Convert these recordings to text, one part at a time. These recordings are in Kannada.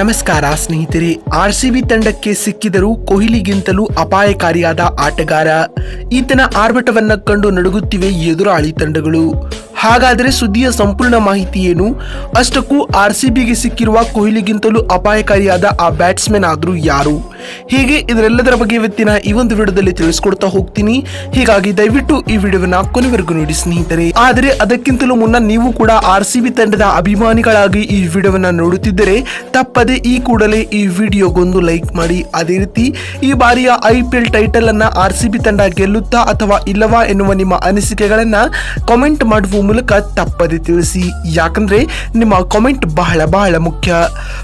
ನಮಸ್ಕಾರ ಸ್ನೇಹಿತರೆ ಆರ್ ಸಿ ಬಿ ತಂಡಕ್ಕೆ ಸಿಕ್ಕಿದರೂ ಕೊಹ್ಲಿಗಿಂತಲೂ ಅಪಾಯಕಾರಿಯಾದ ಆಟಗಾರ. ಈತನ ಆರ್ಭಟವನ್ನ ಕಂಡು ನಡುಗುತ್ತಿವೆ ಎದುರಾಳಿ ತಂಡಗಳು. ಹಾಗಾದರೆ ಸುದ್ದಿಯ ಸಂಪೂರ್ಣ ಮಾಹಿತಿ ಏನು? ಅಷ್ಟಕ್ಕೂ ಆರ್ ಸಿ ಬಿಗೆ ಸಿಕ್ಕಿರುವ ಕೊಹ್ಲಿಗಿಂತಲೂ ಅಪಾಯಕಾರಿಯಾದ ಆ ಬ್ಯಾಟ್ಸ್ಮನ್ ಆದರೂ ಯಾರು? ಹೀಗೆ ಇದರೆಲ್ಲದರ ಬಗ್ಗೆ ಇವತ್ತಿನ ಈ ಒಂದು ವಿಡಿಯೋದಲ್ಲಿ ತಿಳಿಸ್ಕೊಡ್ತಾ ಹೋಗ್ತೀನಿ. ಹೀಗಾಗಿ ದಯವಿಟ್ಟು ಈ ವಿಡಿಯೋವನ್ನ ಕೊನೆವರೆಗೂ ನೋಡಿ ಸ್ನೇಹಿತರೆ. ಆದರೆ ಅದಕ್ಕಿಂತಲೂ ಮುನ್ನ ನೀವು ಕೂಡ ಆರ್ ತಂಡದ ಅಭಿಮಾನಿಗಳಾಗಿ ಈ ವಿಡಿಯೋವನ್ನ ನೋಡುತ್ತಿದ್ದರೆ ತಪ್ಪದೆ ಈ ಕೂಡಲೇ ಈ ವಿಡಿಯೋಗೊಂದು ಲೈಕ್ ಮಾಡಿ. ಅದೇ ರೀತಿ ಈ ಬಾರಿಯ ಐ ಟೈಟಲ್ ಅನ್ನ ಆರ್ ತಂಡ ಗೆಲ್ಲುತ್ತಾ ಅಥವಾ ಇಲ್ಲವಾ ಎನ್ನುವ ನಿಮ್ಮ ಅನಿಸಿಕೆಗಳನ್ನ ಕಾಮೆಂಟ್ ಮಾಡುವ ಮೂಲಕ ತಪ್ಪದೆ ತಿಳಿಸಿ. ಯಾಕಂದ್ರೆ ನಿಮ್ಮ ಕಾಮೆಂಟ್ ಬಹಳ ಬಹಳ ಮುಖ್ಯ.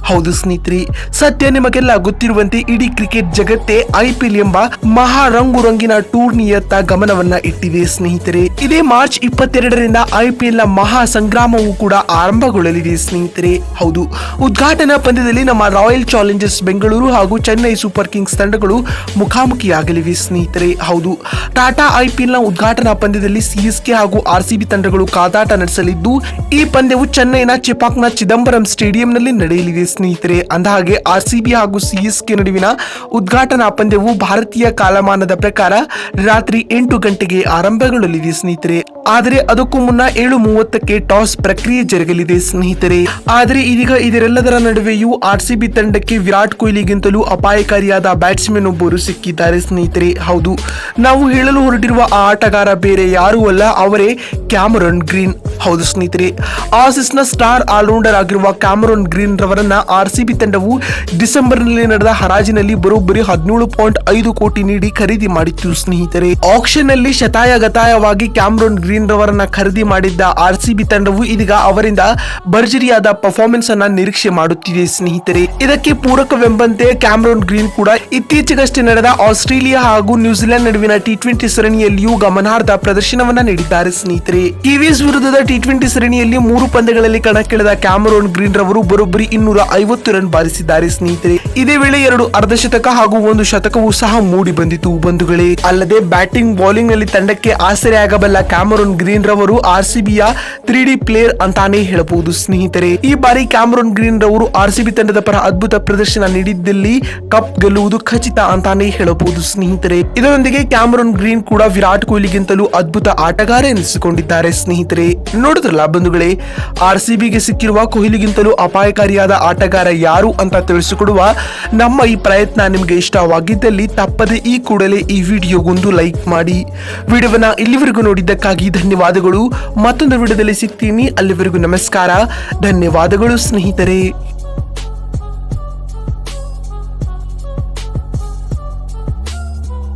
ಹೌದು ಸ್ನೇಹಿತರೆ ಸದ್ಯ ನಿಮಗೆಲ್ಲ ಗೊತ್ತಿರುವಂತೆ ಇಡೀ ಕ್ರಿಕೆಟ್ ಜಗತ್ತೇ ಐಪಿಎಲ್ ಎಂಬ ಮಹಾ ರಂಗು ರಂಗಿನ ಟೂರ್ನಿಯತ್ತ ಗಮನವನ್ನ ಇಟ್ಟಿದೆ ಸ್ನೇಹಿತರೆ. ಇದೇ ಮಾರ್ಚ್ ಇಪ್ಪತ್ತೆರಡರಿಂದ ಐಪಿಎಲ್ನ ಮಹಾ ಸಂಗ್ರಾಮವು ಕೂಡ ಆರಂಭಗೊಳ್ಳಲಿದೆ ಸ್ನೇಹಿತರೆ. ಹೌದು, ಉದ್ಘಾಟನಾ ಪಂದ್ಯದಲ್ಲಿ ನಮ್ಮ ರಾಯಲ್ ಚಾಲೆಂಜರ್ಸ್ ಬೆಂಗಳೂರು ಹಾಗೂ ಚೆನ್ನೈ ಸೂಪರ್ ಕಿಂಗ್ಸ್ ತಂಡಗಳು ಮುಖಾಮುಖಿಯಾಗಲಿವೆ ಸ್ನೇಹಿತರೆ. ಹೌದು, ಟಾಟಾ ಐಪಿಎಲ್ನ ಉದ್ಘಾಟನಾ ಪಂದ್ಯದಲ್ಲಿ ಸಿಎಸ್ಕೆ ಹಾಗೂ ಆರ್ಸಿಬಿ ತಂಡಗಳು ಕಾದಾಟ ನಡೆಸಲಿದ್ದು, ಈ ಪಂದ್ಯವು ಚೆನ್ನೈನ ಚಿಪಾಕ್ನ ಚಿದಂಬರಂ ಸ್ಟೇಡಿಯಂನಲ್ಲಿ ನಡೆಯಲಿದೆ ಸ್ನೇಹಿತರೆ. ಅಂದಹಾಗೆ ಆರ್ಸಿಬಿ ಹಾಗೂ ಸಿಎಸ್ಕೆ ನಡುವಿನ ಉದ್ಘಾಟನಾ ಪಂದ್ಯವು ಭಾರತೀಯ ಕಾಲಮಾನದ ಪ್ರಕಾರ ರಾತ್ರಿ ಎಂಟು ಗಂಟೆಗೆ ಆರಂಭಗೊಳ್ಳಲಿದೆ, ಸ್ನೇಹಿತರೆ. ಆದರೆ ಅದಕ್ಕೂ ಮುನ್ನ ಏಳು ಮೂವತ್ತಕ್ಕೆ ಟಾಸ್ ಪ್ರಕ್ರಿಯೆ ಜರುಗಲಿದೆ, ಸ್ನೇಹಿತರೆ. ಆದರೆ ಇದೀಗ ಇದರೆಲ್ಲದರ ನಡುವೆಯೂ ಆರ್ಸಿಬಿ ತಂಡಕ್ಕೆ ವಿರಾಟ್ ಕೊಹ್ಲಿಗಿಂತಲೂ ಅಪಾಯಕಾರಿಯಾದ ಬ್ಯಾಟ್ಸ್ಮನ್ ಒಬ್ಬರು ಸಿಕ್ಕಿದ್ದಾರೆ, ಸ್ನೇಹಿತರೆ. ಹೌದು. ನಾವು ಹೇಳಲು ಹೊರಟಿರುವ ಆ ಆಟಗಾರ ಬೇರೆ ಯಾರೂ ಅಲ್ಲ, ಅವರೇ ಕ್ಯಾಮರನ್ ಗ್ರೀನ್. ಹೌದು ಸ್ನೇಹಿತರೆ, ಆಸಿಸ್ನ ಸ್ಟಾರ್ ಆಲ್ರೌಂಡರ್ ಆಗಿರುವ ಕ್ಯಾಮರೋನ್ ಗ್ರೀನ್ ರವರನ್ನ ಆರ್ಸಿಬಿ ತಂಡವು ಡಿಸೆಂಬರ್ನಲ್ಲಿ ನಡೆದ ಹರಾಜಿನಲ್ಲಿ ಬರೋಬ್ಬರಿ ಹದಿನೇಳು ಪಾಯಿಂಟ್ ಐದು ಕೋಟಿ ನೀಡಿ ಖರೀದಿ ಮಾಡಿತ್ತು ಸ್ನೇಹಿತರೆ. ಆಕ್ಷನ್ನಲ್ಲಿ ಶತಾಯಗತಾಯವಾಗಿ ಗತಾಯವಾಗಿ ಕ್ಯಾಮ್ರೋನ್ ಗ್ರೀನ್ ರವರನ್ನ ಖರೀದಿ ಮಾಡಿದ್ದ ಆರ್ಸಿಬಿ ತಂಡವು ಇದೀಗ ಅವರಿಂದ ಭರ್ಜರಿಯಾದ ಪರ್ಫಾರ್ಮೆನ್ಸ್ ಅನ್ನ ನಿರೀಕ್ಷೆ ಮಾಡುತ್ತಿದೆ ಸ್ನೇಹಿತರೆ. ಇದಕ್ಕೆ ಪೂರಕವೆಂಬಂತೆ ಕ್ಯಾಮ್ರೋನ್ ಗ್ರೀನ್ ಕೂಡ ಇತ್ತೀಚೆಗಷ್ಟೇ ನಡೆದ ಆಸ್ಟ್ರೇಲಿಯಾ ಹಾಗೂ ನ್ಯೂಜಿಲೆಂಡ್ ನಡುವಿನ ಟಿ ಟ್ವೆಂಟಿ ಸರಣಿಯಲ್ಲಿಯೂ ಗಮನಾರ್ಹ ಪ್ರದರ್ಶನವನ್ನ ನೀಡಿದ್ದಾರೆ ಸ್ನೇಹಿತರೆ. ಕಿವೀಸ್ ವಿರುದ್ಧದ ಟಿ ಟ್ವೆಂಟಿ ಸರಣಿಯಲ್ಲಿ ಮೂರು ಪಂದ್ಯಗಳಲ್ಲಿ ಕಣಕ್ಕಿಳಿದ ಕ್ಯಾಮರೋನ್ ಗ್ರೀನ್ ರವರು ಬರೋಬ್ಬರಿ ಇನ್ನೂರ ಐವತ್ತು ರನ್ ಬಾರಿಸಿದ್ದಾರೆ ಸ್ನೇಹಿತರೆ. ಇದೇ ವೇಳೆ ಎರಡು ಅರ್ಧಶತಕ ಹಾಗೂ ಒಂದು ಶತಕವೂ ಸಹ ಮೂಡಿ ಬಂದಿತು ಬಂಧುಗಳೇ. ಅಲ್ಲದೆ ಬ್ಯಾಟಿಂಗ್ ಬೌಲಿಂಗ್ನಲ್ಲಿ ತಂಡಕ್ಕೆ ಆಸರೆಯಾಗಬಲ್ಲ ಕ್ಯಾಮರೋನ್ ಗ್ರೀನ್ ರವರು ಆರ್ ಸಿಬಿಯ ತ್ರೀ ಡಿ ಪ್ಲೇಯರ್ ಅಂತಾನೆ ಹೇಳಬಹುದು ಸ್ನೇಹಿತರೆ. ಈ ಬಾರಿ ಕ್ಯಾಮರೋನ್ ಗ್ರೀನ್ ರವರು ಆರ್ ಸಿಬಿ ತಂಡದ ಪರ ಅದ್ಭುತ ಪ್ರದರ್ಶನ ನೀಡಿದ್ದಲ್ಲಿ ಕಪ್ ಗೆಲ್ಲುವುದು ಖಚಿತ ಅಂತಾನೆ ಹೇಳಬಹುದು ಸ್ನೇಹಿತರೆ. ಇದರೊಂದಿಗೆ ಕ್ಯಾಮರೋನ್ ಗ್ರೀನ್ ಕೂಡ ವಿರಾಟ್ ಕೊಹ್ಲಿಗಿಂತಲೂ ಅದ್ಭುತ ಆಟಗಾರ ಎನಿಸಿಕೊಂಡಿದ್ದಾರೆ ಸ್ನೇಹಿತರೆ. ನೋಡಿದ್ರಲ್ಲ ಬಂಧುಗಳೇ, ಆರ್ ಸಿ ಬಿಗೆ ಸಿಕ್ಕಿರುವ ಕೊಹ್ಲಿಗಿಂತಲೂ ಅಪಾಯಕಾರಿಯಾದ ಆಟಗಾರ ಯಾರು ಅಂತ ತಿಳಿಸಿಕೊಡುವ ನಮ್ಮ ಈ ಪ್ರಯತ್ನ ನಿಮಗೆ ಇಷ್ಟವಾಗಿದ್ದಲ್ಲಿ ತಪ್ಪದೆ ಈ ಕೂಡಲೇ ಈ ವಿಡಿಯೋಗೊಂದು ಲೈಕ್ ಮಾಡಿ. ವಿಡಿಯೋವನ್ನ ಇಲ್ಲಿವರೆಗೂ ನೋಡಿದ್ದಕ್ಕಾಗಿ ಧನ್ಯವಾದಗಳು. ಮತ್ತೊಂದು ವಿಡಿಯೋದಲ್ಲಿ ಸಿಗ್ತೀನಿ. ಅಲ್ಲಿವರೆಗೂ ನಮಸ್ಕಾರ. ಧನ್ಯವಾದಗಳು ಸ್ನೇಹಿತರೆ.